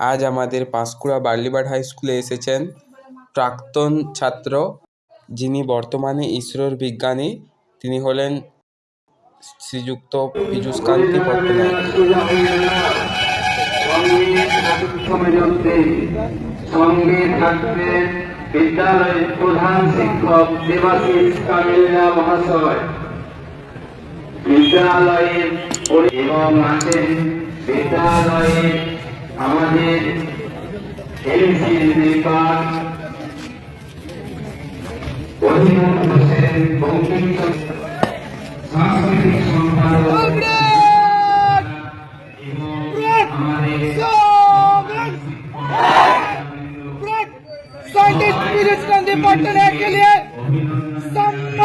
আজ আমাদের পাঁশকুড়া বার্লিবাড হাই স্কুলে এসেছেন প্রাক্তন ছাত্র যিনি বর্তমানে ইসরোর বিজ্ঞানী। তিনি হলেন শ্রীযুক্ত পীযূষকান্তি পট্টনায়ক সঙ্গে বিদ্যালয়ের প্রধান শিক্ষক কামিল্লা মহাশয়। বিদ্যালয়ের এবং আছেন বিদ্যালয়ে আমাদের এমসি নির্বাণ অধিমন হোসেন বঙ্কিম সাংস্কৃতিক সম্পাদক এবং আমাদের साइंटिस्ट पीरियड गांधी पटना के लिए सम्मान्य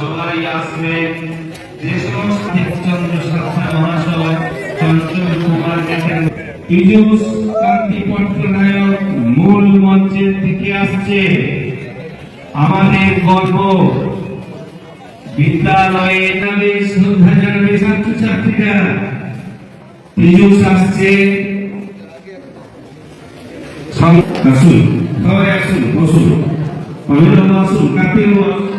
সবাই আসবেন যে মূল মঞ্চের দিকে আসছে। আমাদের গর্ব। বিদ্যালয়ে নামে শ্রদ্ধা জানাবে ছাত্রছাত্রীরা। পীযূষ আসছে। আসুন, সবাই আসুন, বসুন। অভিনব আসুন। কার্তিক বসুন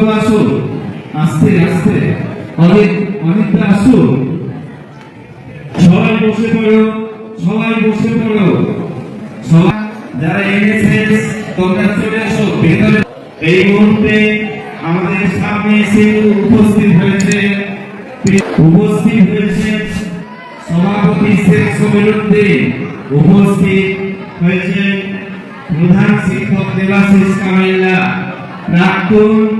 মানুষবাবু আসুন। আস্তে আস্তে। অনেক, অনেকটা আসুন। সবাই বসে পড়ো, সবাই বসে পড়ো। যারা এনএসএস তোমরা চলে আসো, ভেতরে। এই মুহূর্তে আমাদের সামনে এসে উপস্থিত হয়েছে উপস্থিত হয়েছে সভাপতি শেখ সমীরুদ্দিন। উপস্থিত হয়েছে প্রধান শিক্ষক দেবাশিস কামাইল্লা প্রাক্তন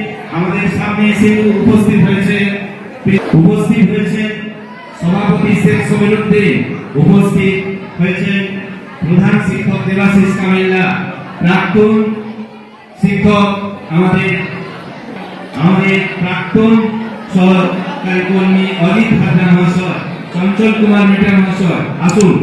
আমাদের সামনে এসে উপস্থিত হয়েছে উপস্থিত হয়েছে সভাপতি শেখ সমীরুদ্দিন উপস্থিত হয়েছে প্রধান শিক্ষক দেবাশিস কামিল্লা, প্রাক্তন শিক্ষক আমাদের আমাদের প্রাক্তন সহকারী কর্মী অজিত হাজরা মহাশয়, চঞ্চল কুমার মিটার মহাশয়। আসুন।